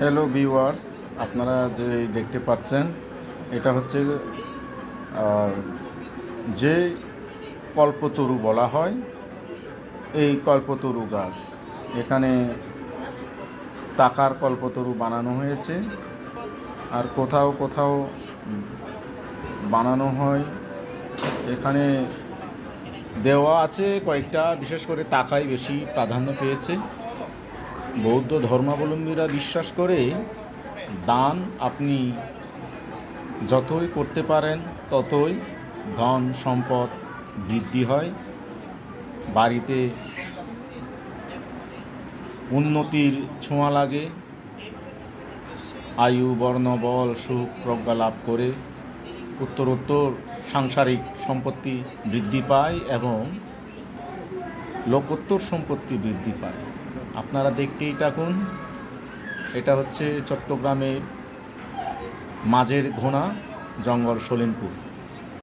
Hello viewers আপনারা যে দেখতে পাচ্ছেন, এটা হচ্ছে যে কল্পতরু বলা হয়, এই কল্পতরু গাছ। এখানে টাকার কল্পতরু বানানো হয়েছে, আর কোথাও কোথাও বানানো হয়। এখানে দেওয়া আছে কয়েকটা, বিশেষ করে টাকাই বেশি প্রাধান্য পেয়েছে। বৌদ্ধ ধর্মাবলম্বীরা বিশ্বাস করে দান আপনি যতই করতে পারেন, ততই ধন সম্পদ বৃদ্ধি হয়। বাড়িতে উন্নতির ছোঁয়া লাগে। আয়ু, বর্ণ, বল, সুখ, প্রজ্ঞা লাভ করে উত্তরোত্তর সাংসারিক সম্পত্তি বৃদ্ধি পায় এবং লোকোত্তর সম্পত্তি বৃদ্ধি পায়। আপনারা দেখতেই থাকুন। এটা হচ্ছে চট্টগ্রামের মাঝের ঘোনা জঙ্গল সলিমপুর।